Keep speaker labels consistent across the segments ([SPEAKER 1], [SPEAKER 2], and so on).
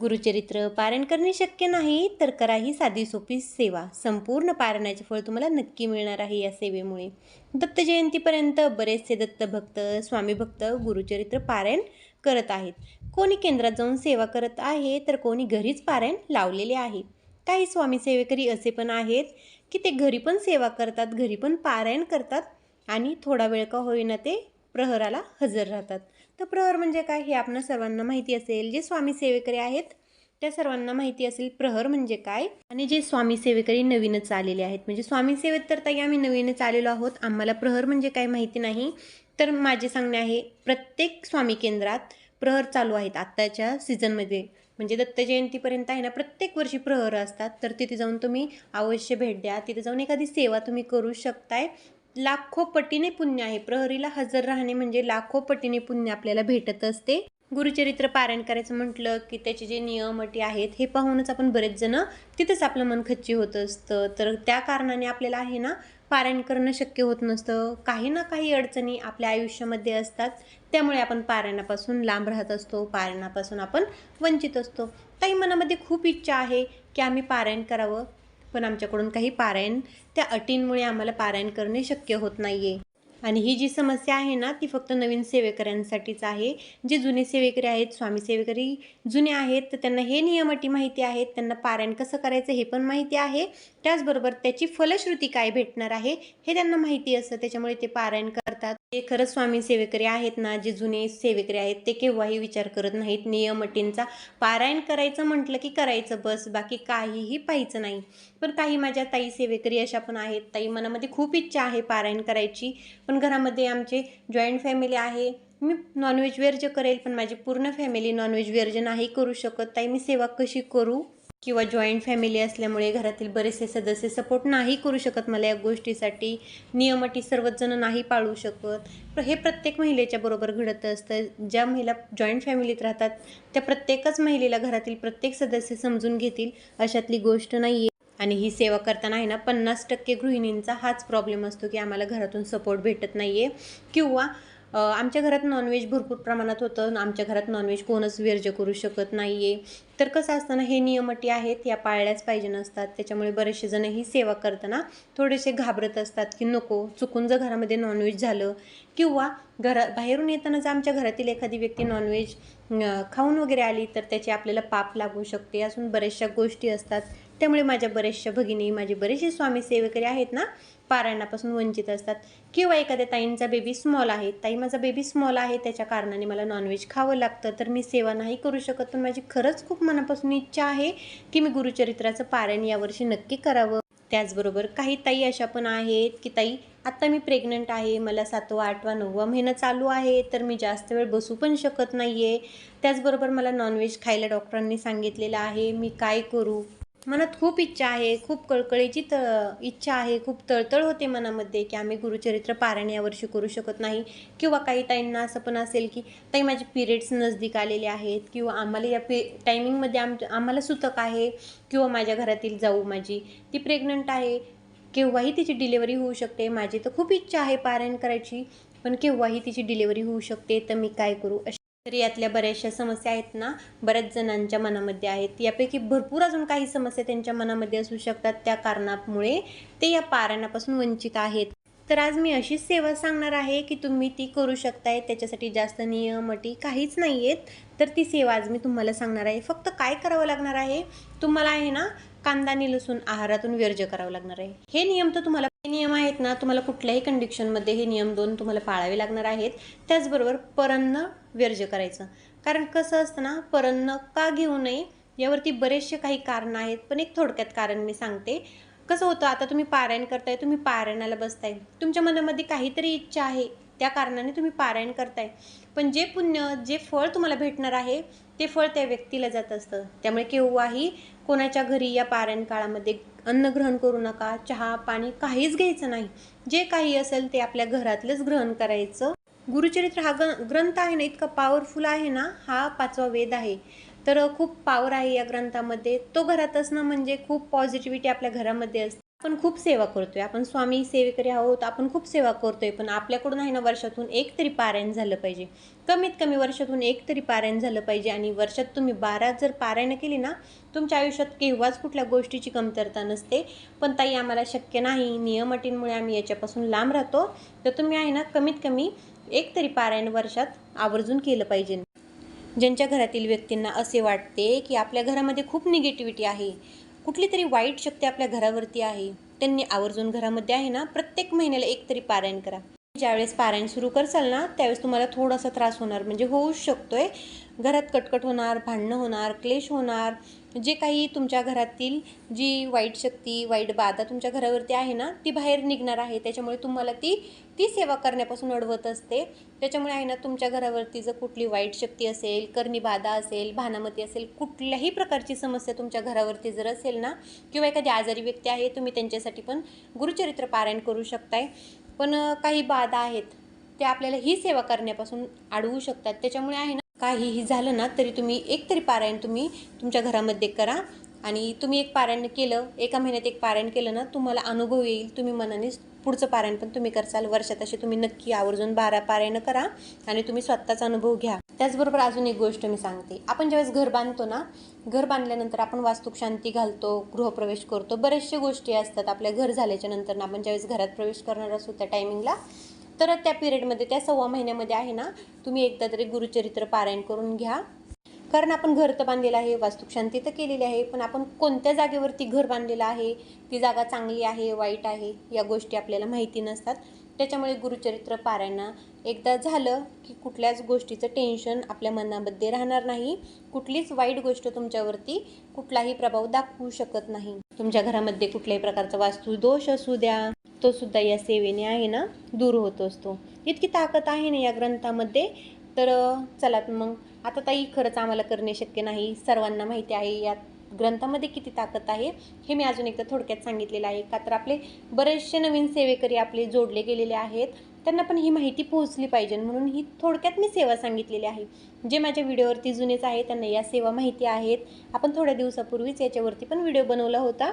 [SPEAKER 1] गुरुचरित्र पारायण करणे शक्य नाही तर करा ही साधी सोपी सेवा. संपूर्ण पारायणाचे फळ तुम्हाला नक्की मिळणार आहे या सेवेमुळे. दत्त जयंतीपर्यंत बरेचसे दत्तभक्त स्वामी भक्त गुरुचरित्र पारायण करत आहेत. कोणी केंद्रात जाऊन सेवा करत आहे तर कोणी घरीच पारायण लावलेले आहे. काही स्वामी सेवेकरी असे पण आहेत की ते घरी पण सेवा करतात घरी पण पारायण करतात आणि थोडा वेळ का होईना ते प्रहराला हजर राहतात. तर प्रहर म्हणजे काय हे आपणा सर्वांना माहिती असेल. जे स्वामी सेवेकरी आहेत त्या सर्वांना माहिती असेल प्रहर म्हणजे काय आणि जे स्वामी सेवेकरी नवीनच आलेले आहेत. म्हणजे स्वामी सेवेत तर ताई आम्ही नवीनच आलेलो आहोत. आम्हाला प्रहर म्हणजे काय माहिती नाही. तर माझे सांगणे आहे प्रत्येक स्वामी केंद्रात प्रहर चालू आहेत आत्ताच्या सीझनमध्ये म्हणजे दत्त जयंतीपर्यंत आहे ना प्रत्येक वर्षी प्रहर असतात. तर तिथे जाऊन तुम्ही अवश्य भेट द्या. तिथे जाऊन एखादी सेवा तुम्ही करू शकताय. लाखो पटीने पुण्य आहे. प्रहरीला हजर राहणे म्हणजे लाखो पटीने पुण्य आपल्याला भेटत असते. गुरुचरित्र पारायण करायचं म्हटलं की त्याचे जे नियम अटी आहेत हे पाहूनच आपण बरेच जण तिथंच आपलं मन खच्ची होत असतं. तर त्या कारणाने आपल्याला आहे ना पारायण करणं शक्य होत नसतं. काही ना काही अडचणी आपल्या आयुष्यामध्ये असतात. त्यामुळे आपण पारायणापासून लांब राहत असतो. पारायणापासून आपण वंचित असतो. काही मनामध्ये खूप इच्छा आहे की आम्ही पारायण करावं. पण आमच्याकडून काही पारायण त्या अटींमुळे आम्हाला पारायण करणे शक्य होत नाही आहे आणि ही जी समस्या आहे ना ती फक्त नवीन सेवेकऱ्यांसाठीच आहे. जे जुने सेवेकरी आहेत स्वामी सेवेकरी जुने आहेत तर त्यांना हे नियम अटी माहिती आहेत त्यांना पारायण कसं करायचं हे पण माहिती आहे. त्याचबरोबर त्याची फलश्रुती काय भेटणार आहे हे त्यांना माहिती असतं. त्याच्यामुळे ते पारायण करतात. ते खरंच स्वामी सेवेकरी आहेत ना जे जुने सेवेकरी आहेत ते केव्हाही विचार करत नाहीत. नियम अटींचा पारायण करायचं म्हटलं की करायचं बस बाकी काहीही पाहायचं नाही. पण काही माझ्या ताई सेवेकरी अशा पण आहेत. ताई मनामध्ये खूप इच्छा आहे पारायण करायची. पण घरामध्ये आमचे जॉईंट फॅमिली आहे. मी नॉनव्हेज वर्ज करेल पण माझी पूर्ण फॅमिली नॉनव्हेज वर्ज नाही करू शकत. ताई मी सेवा कशी करू? किंवा जॉईंट फॅमिली असल्यामुळे घरातील बरेचसे सदस्य सपोर्ट नाही करू शकत मला या गोष्टीसाठी. नियमटी सर्वजण नाही पाळू शकत. हे प्रत्येक महिलेच्या बरोबर घडत असतं. ज्या महिला जॉईंट फॅमिलीत राहतात त्या प्रत्येकच महिलेला घरातील प्रत्येक सदस्य समजून घेतील. अशातली गोष्ट नाही आहे आणि ही सेवा करताना आहे ना पन्नास टक्के गृहिणींचा हाच प्रॉब्लेम असतो की आम्हाला घरातून सपोर्ट भेटत नाही आहे किंवा आमच्या घरात नॉनव्हेज भरपूर प्रमाणात होतं. आमच्या घरात नॉनव्हेज कोणच वर्ज करू शकत नाही आहे तर कसं असताना हे नियम अटी आहेत या पाळल्याच पाहिजे नसतात. त्याच्यामुळे बरेचसे जण ही सेवा करताना थोडेसे घाबरत असतात की नको चुकून जर घरामध्ये नॉनव्हेज झालं किंवा घरा बाहेरून येताना जर आमच्या घरातील एखादी व्यक्ती नॉनव्हेज खाऊन वगैरे आली तर त्याची आपल्याला पाप लागू शकते. असून बऱ्याचशा गोष्टी असतात. त्यामुळे माझ्या बऱ्याचशा भगिनी माझे बरेचसे स्वामी सेवेकरी आहेत ना पारायणापासून वंचित असतात. किंवा एखाद्या ताईंचा बेबी स्मॉल आहे ताई माझा बेबी स्मॉल आहे त्याच्या कारणाने मला नॉनव्हेज खावं लागतं तर मी सेवा नाही करू शकत. पण माझी खरंच खूप मनापासून इच्छा आहे की मी गुरुचरित्राचं पारायण यावर्षी नक्की करावं. त्याचबरोबर काही ताई अशा पण आहेत की ताई आत्ता मी प्रेग्नंट आहे मला सातवा आठवा नववा महिना चालू आहे तर मी जास्त वेळ बसू पण शकत नाही आहे त्याचबरोबर मला नॉनव्हेज खायला डॉक्टरांनी सांगितलेलं आहे मी काय करू? मनात खूप इच्छा आहे खूप कळकळीची त इच्छा आहे खूप तळतळ होते मनामध्ये की आम्ही गुरुचरित्र पारायण यावर्षी करू शकत नाही. किंवा काही ताईंना असं पण असेल की ताई माझे पिरियड्स नजदीक आलेले आहेत. किंवा आम्हाला या पि टायमिंगमध्ये आम आम्हाला सुतक आहे. किंवा माझ्या घरातील जाऊ माझी ती प्रेग्नंट आहे. केव्हाही तिची डिलेवरी होऊ शकते. माझी तर खूप इच्छा आहे पारायण करायची पण केव्हाही तिची डिलेवरी होऊ शकते तर मी काय करू? तर यातल्या बऱ्याचशा समस्या आहेत ना बऱ्याच जणांच्या मनामध्ये आहेत. यापैकी भरपूर अजून काही समस्या त्यांच्या मनामध्ये असू शकतात. त्या कारणामुळे ते या पारायणापासून वंचित आहेत. तर आज मी अशीच सेवा सांगणार आहे की तुम्ही ती करू शकताय. त्याच्यासाठी जास्त नियम अटी काहीच नाही आहेत तर ती सेवा आज मी तुम्हाला सांगणार आहे. फक्त काय करावं लागणार आहे? तुम्हाला आहे ना कांदा आणि लसूण आहारातून वर्ज करावं लागणार आहे. हे नियम तर तुम्हाला हे नियम आहेत ना तुम्हाला कुठल्याही कंडिशनमध्ये हे नियम दोन तुम्हाला पाळावे लागणार आहेत. त्याचबरोबर परन्न व्यर्ज करायचं. कारण कसं असतं ना परन्न का घेऊ नये यावरती बरेचसे काही कारणं आहेत. पण एक थोडक्यात कारण मी सांगते. कसं होतं आता तुम्ही पारायण करताय तुम्ही पारायणाला बसताय. तुमच्या मनामध्ये काहीतरी इच्छा आहे त्या कारणाने तुम्ही पारायण करताय. पण जे पुण्य जे फळ तुम्हाला भेटणार आहे ते फळ त्या व्यक्तीला जात असतं. त्यामुळे केव्हाही कोणाच्या घरी या पारायण काळामध्ये अन्न ग्रहण करू नका चहा पाणी काहीच घ्यायचं नाही. जे काही असेल ते आपल्या घरातलंच ग्रहण करायचं. गुरुचरित्र हा ग्रंथ आहे ना इतका पॉवरफुल आहे ना हा पाचवा वेद आहे. तर खूप पावर आहे या ग्रंथामध्ये. तो घरात असणं म्हणजे खूप पॉझिटिव्हिटी आपल्या घरामध्ये असते. आपण खूप सेवा करतोय. आपण स्वामी सेवेकरी आहोत आपण खूप सेवा करतोय पण आपल्याकडून आहे ना वर्षातून एक तरी पारायण झालं पाहिजे. कमीत कमी वर्षातून एक तरी पारायण झालं पाहिजे आणि वर्षात तुम्ही बारा जर पारायण केली ना तुमच्या आयुष्यात केव्हाच कुठल्या गोष्टीची कमतरता नसते. पण ताई आम्हाला शक्य नाही. नियम अटींमुळे आम्ही याच्यापासून लांब राहतो. तर तुम्ही आहे ना कमीत कमी एक तरी पारायण वर्षात आवर्जून केलं पाहिजे. ज्यांच्या घरातील व्यक्तींना असे वाटते की आपल्या घरामध्ये खूप निगेटिव्हिटी आहे. कुठली तरी वाईट शक्ती आपल्या घरावरती आहे त्यांनी आवर्जून घरामध्ये आहे ना प्रत्येक महिन्याला एक तरी पारायण करा. ज्यावेळेस पारायण सुरू करसाल ना त्यावेळेस तुम्हाला थोडासा त्रास होणार. म्हणजे होऊच शकतोय. घरात कटकट होणार भांडणं होणार क्लेश होणार. जे काही तुमच्या घरातील जी वाईट शक्ती वाईट बाधा तुमच्या घरावरती आहे ना ती बाहेर निघणार आहे. त्याच्यामुळे तुम्हाला ती ती सेवा करण्यापासून अडवत असते. त्याच्यामुळे आहे ना तुमच्या घरावरती जर कुठली वाईट शक्ती असेल करणी बाधा असेल भानामती असेल कुठल्याही प्रकारची समस्या तुमच्या घरावरती जर असेल ना किंवा एखादी आजारी व्यक्ती आहे तुम्ही त्यांच्यासाठी पण गुरुचरित्र पारायण करू शकताय. पण काही बाधा आहेत ते आपल्याला ही सेवा करण्यापासून अडवू शकतात. त्याच्यामुळे आहे ना काहीही झालं ना तरी तुम्ही एक तरी पारायण तुम्ही तुमच्या घरामध्ये करा. आणि तुम्ही एक पारायण केलं एका महिन्यात एक पारायण केलं ना तुम्हाला अनुभव येईल. तुम्ही मनाने पुढचं पारायण पण तुम्ही करसाल. वर्षात असे तुम्ही नक्की आवर्जून बारा पारायण करा आणि तुम्ही स्वतःचा अनुभव घ्या. त्याचबरोबर अजून एक गोष्ट मी सांगते. आपण ज्यावेळेस घर बांधतो ना घर बांधल्यानंतर आपण वास्तुक शांती घालतो गृहप्रवेश करतो. बऱ्याचशा गोष्टी असतात आपल्या घर झाल्याच्यानंतर आपण ज्यावेळेस घरात प्रवेश करणार असू त्या टायमिंगला तर त्या पिरियडमध्ये त्या सव्वा महिन्यामध्ये आहे ना तुम्ही एकदा तरी गुरुचरित्र पारायण करून घ्या. कारण आपण घर तर बांधलेलं आहे वास्तुशांती तर केलेली आहे पण आपण कोणत्या जागेवरती घर बांधलेलं आहे ती जागा चांगली आहे वाईट आहे या गोष्टी आपल्याला माहिती नसतात. त्याच्यामुळे गुरुचरित्र पारायणा एकदा झालं की कुठल्याच गोष्टीचं टेन्शन आपल्या मनामध्ये राहणार नाही. कुठलीच वाईट गोष्ट तुमच्यावरती कुठलाही प्रभाव दाखवू शकत नाही. तुमच्या घरामध्ये कुठल्याही प्रकारचा वास्तू दोष असू द्या तो सुद्धा या सेवेने आहे ना दूर होत असतो. इतकी ताकद आहे ना या ग्रंथामध्ये? तर चला मग. आता ताई खरंच आम्हाला करणे शक्य नाही. सर्वांना माहिती आहे यात ग्रंथामध्ये किती ताकद आहे. हे मी अजून एकदा थोडक्यात सांगितलेलं आहे. का तर आपले बरेचसे नवीन सेवेकरी आपले जोडले गेलेले आहेत. त्यांना पण ही माहिती पोहोचली पाहिजे. म्हणून ही थोडक्यात मी सेवा सांगितलेली आहे. जे माझ्या व्हिडिओवरती जुनेच आहे त्यांना या सेवा माहिती आहेत. आपण थोड्या दिवसापूर्वीच याच्यावरती पण व्हिडिओ बनवला होता.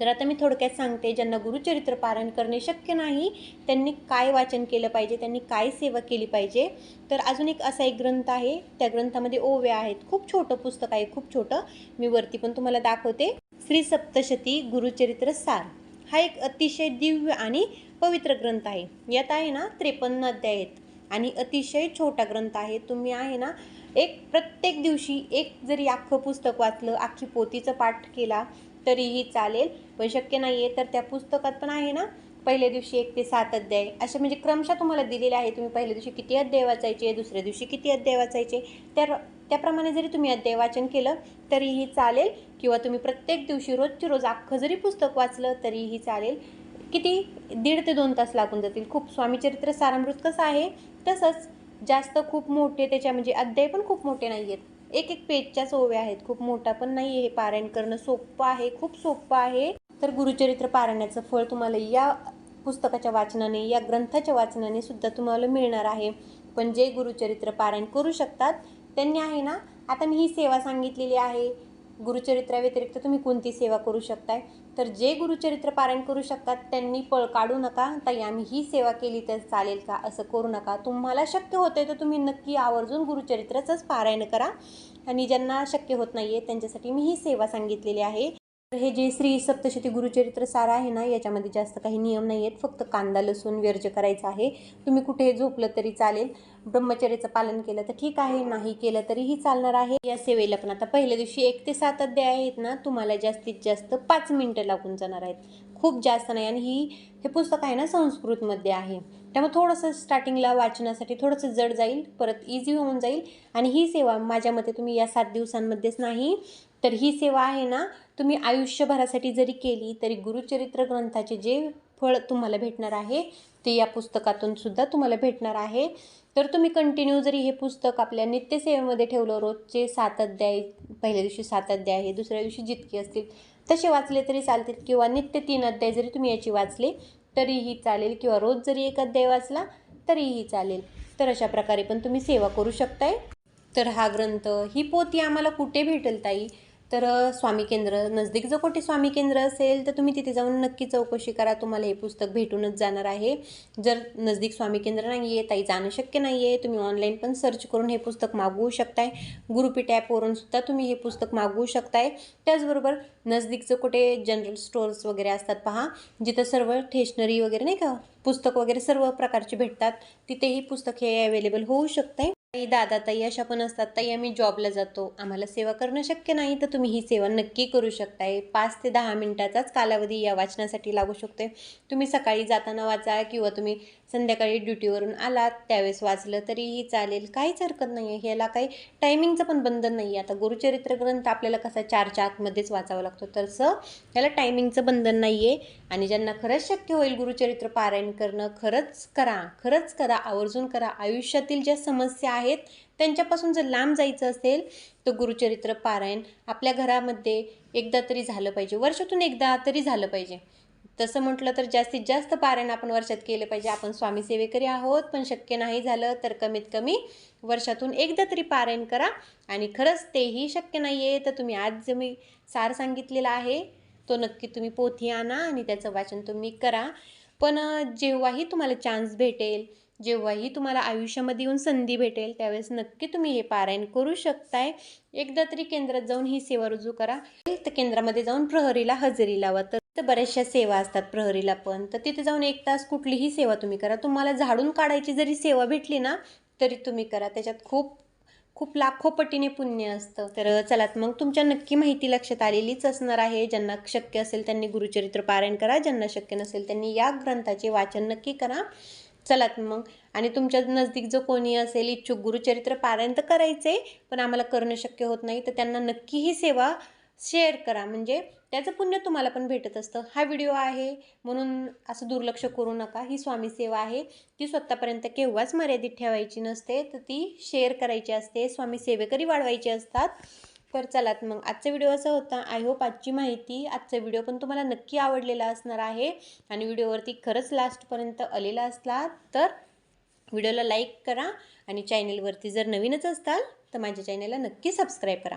[SPEAKER 1] तर आता मी थोडक्यात सांगते ज्यांना गुरुचरित्र पारायण करणे शक्य नाही त्यांनी काय वाचन केलं पाहिजे त्यांनी काय सेवा केली पाहिजे? तर अजून एक असा एक ग्रंथ आहे त्या ग्रंथामध्ये ओव्या आहेत. खूप छोटं पुस्तक आहे खूप छोटं. मी वरती पण तुम्हाला दाखवते. श्री सप्तशती गुरुचरित्र सार. हा एक अतिशय दिव्य आणि पवित्र ग्रंथ आहे. यात आहे ना त्रेपन्न अध्याय आहेत आणि अतिशय छोटा ग्रंथ आहे. तुम्ही आहे ना एक प्रत्येक दिवशी एक जरी अख्खं पुस्तक वाचलं अख्खी पोतीचं पाठ केला तरीही चालेल. पण शक्य नाही आहे तर त्या पुस्तकात पण आहे ना पहिल्या दिवशी एक ते सात अध्याय. असे म्हणजे क्रमशः तुम्हाला दिलेले आहे. तुम्ही पहिल्या दिवशी किती अध्याय वाचायचे दुसऱ्या दिवशी किती अध्याय वाचायचे त्या त्याप्रमाणे जरी तुम्ही अध्याय वाचन केलं तरीही चालेल. किंवा तुम्ही प्रत्येक दिवशी रोजची रोज अख्खं जरी पुस्तक वाचलं तरीही चालेल. किती? दीड ते दोन तास लागून जातील. खूप स्वामीचरित्र सारामृत कसं आहे? तसंच जास्त खूप मोठे त्याच्या म्हणजे अध्याय पण खूप मोठे नाही आहेत एक एक पेजच्याच ओव्या आहेत. खूप मोठा पण नाही आहे. हे पारायण करणं सोपं आहे. खूप सोपं आहे. तर गुरुचरित्र पारायणाचं फळ तुम्हाला या पुस्तकाच्या वाचनाने या ग्रंथाच्या वाचनाने सुद्धा तुम्हाला मिळणार आहे. पण जे गुरुचरित्र पारायण करू शकतात त्यांनी आहे ना आता मी ही सेवा सांगितलेली आहे. गुरुचरित्राव्यतिरिक्त तुम्ही कोणती सेवा करू शकताय? तर जे गुरुचरित्र पारायण करू शकतात त्यांनी पळ काढू नका. ताई आम्ही ही सेवा केली तर चालेल का? असं करू नका. तुम्हाला शक्य होतंय तर तुम्ही नक्की आवर्जून गुरुचरित्राचंच पारायण करा. आणि ज्यांना शक्य होत नाही आहे त्यांच्यासाठी मी ही सेवा सांगितलेली आहे. तर हे जे श्री सप्तशती गुरुचरित्र सार आहे ना याच्यामध्ये जास्त काही नियम नाही आहेत फक्त कांदा लसूण व्यर्ज करायचं आहे. तुम्ही कुठे झोपलं तरी चालेल. ब्रह्मचर्याचं पालन केलं तर ठीक आहे. नाही केलं तरीही चालणार आहे. या सेवेला पण आता पहिल्या दिवशी एक ते सात अध्याय आहेत ना तुम्हाला जास्तीत जास्त पाच मिनटं लागून जाणार आहेत. खूप जास्त नाही आणि ही हे पुस्तक आहे ना संस्कृतमध्ये आहे. त्यामुळे थोडंसं स्टार्टिंगला वाचनासाठी थोडंसं जड जाईल परत इझी होऊन जाईल. आणि ही सेवा माझ्या मते तुम्ही या सात दिवसांमध्येच नाही तर ही सेवा आहे ना तुम्ही आयुष्यभरासाठी जरी केली तरी गुरुचरित्र ग्रंथाचे जे फळ तुम्हाला भेटणार आहे ते या पुस्तकातून सुद्धा तुम्हाला भेटणार आहे. तर तुम्ही कंटिन्यू जरी हे पुस्तक आपल्या नित्यसेवेमध्ये ठेवलं रोजचे सात अध्याय पहिल्या दिवशी सात अध्याय आहे दुसऱ्या दिवशी जितके असतील तसे वाचले तरी चालतील किंवा नित्य तीन अध्याय जरी तुम्ही याची वाचले तरीही चालेल किंवा रोज जरी एक अध्याय वाचला तरीही चालेल. तर अशा प्रकारे पण तुम्ही सेवा करू शकताय. तर हा ग्रंथ ही पोथी आम्हाला कुठे भेटेल ताई? तर स्वामी केंद्र नजदीक जर कोठे स्वामी केंद्र असेल तर तुम्ही तिथे जाऊन नक्की चौकशी करा. तुम्हाला हे पुस्तक भेटूनच जाणार आहे. जर नजदीक स्वामी केंद्र नाही आहे ताई जाणं शक्य नाही आहे तुम्ही ऑनलाईन पण सर्च करून हे पुस्तक मागवू शकताय. गुरुपीठ ॲपवरून सुद्धा तुम्ही हे पुस्तक मागवू शकताय. त्याचबरोबर नजदीकचं कुठे जनरल स्टोअर्स वगैरे असतात पहा जिथं सर्व स्टेशनरी वगैरे नाही का पुस्तक वगैरे सर्व प्रकारचे भेटतात तिथेही पुस्तक हे अवेलेबल होऊ शकते ताई दादा ताई अशा पण असतात. ताई आम्ही जॉबला जातो. आम्हाला सेवा करणं शक्य नाही तर तुम्ही ही सेवा नक्की करू शकताय. पाच ते दहा मिनिटाचाच कालावधी या वाचनासाठी लागू शकते तुम्ही सकाळी जाताना वाचा किंवा तुम्ही संध्याकाळी ड्युटीवरून आलात त्यावेळेस वाचलं तरीही चालेल काहीच हरकत नाही आहे ह्याला काही टायमिंगचं पण बंधन नाही आहे आता गुरुचरित्र ग्रंथ आपल्याला कसा चारच्या आतमध्येच वाचावा लागतो तसं ह्याला टायमिंगचं बंधन नाही आहे आणि ज्यांना खरंच शक्य होईल गुरुचरित्र पारायण करणं खरंच करा खरंच करा आवर्जून करा. आयुष्यातील ज्या समस्या आहेत त्यांच्यापासून जर लांब जायचं असेल तर गुरुचरित्र पारायण आपल्या घरामध्ये एकदा तरी झालं पाहिजे. वर्षातून एकदा तरी झालं पाहिजे. तसं म्हटलं तर जास्तीत जास्त पारायण आपण वर्षात केलं पाहिजे. आपण स्वामी सेवेकरी आहोत पण शक्य नाही झालं तर कमीत कमी वर्षातून एकदा तरी पारायण करा. आणि खरंच तेही शक्य नाही आहे तर तुम्ही आज जे मी सार सांगितलेला आहे तो नक्की तुम्ही पोथी आणा आणि त्याचं वाचन तुम्ही करा. पण जेव्हाही तुम्हाला चान्स भेटेल जेव्हाही तुम्हाला आयुष्यामध्ये येऊन संधी भेटेल त्यावेळेस नक्की तुम्ही हे पारायण करू शकताय. एकदा तरी केंद्रात जाऊन ही सेवा रुजू करा. तर केंद्रामध्ये जाऊन प्रहरीला हजेरी लावा. तर तर बऱ्याचशा सेवा असतात प्रहरीला पण. तर तिथे जाऊन एक तास कुठलीही सेवा तुम्ही करा. तुम्हाला झाडून काढायची जरी सेवा भेटली ना तरी तुम्ही करा. त्याच्यात खूप खूप लाखो पटीने पुण्य असतं. तर चलात मग तुमच्या नक्की माहिती लक्षात आलेलीच असणार आहे. ज्यांना शक्य असेल त्यांनी गुरुचरित्र पारायण करा. ज्यांना शक्य नसेल त्यांनी या ग्रंथाचे वाचन नक्की करा. चलात मग. आणि तुमच्या नजदीक जो कोणी असेल इच्छुक गुरुचरित्र पारायण तर करायचे पण आम्हाला करणं शक्य होत नाही. तर त्यांना नक्की ही सेवा शेअर करा. म्हणजे त्याचं पुण्य तुम्हाला पण भेटत असतं. हा व्हिडिओ आहे म्हणून असं दुर्लक्ष करू नका. ही स्वामी सेवा आहे. ती स्वतःपर्यंत केव्हाच मर्यादित ठेवायची नसते. तर ती शेअर करायची असते. स्वामी सेवेकरी वाढवायचे असतात. तर चलात मग आजचा व्हिडिओ असा होता. आय होप आजची माहिती आजचा व्हिडिओ पण तुम्हाला नक्की आवडलेला असणार आहे. आणि व्हिडिओवरती खरंच लास्टपर्यंत आलेला असला तर व्हिडिओला लाईक करा. आणि चॅनेलवरती जर नवीनच असताल तर माझ्या चॅनेलला नक्की सबस्क्राईब करा.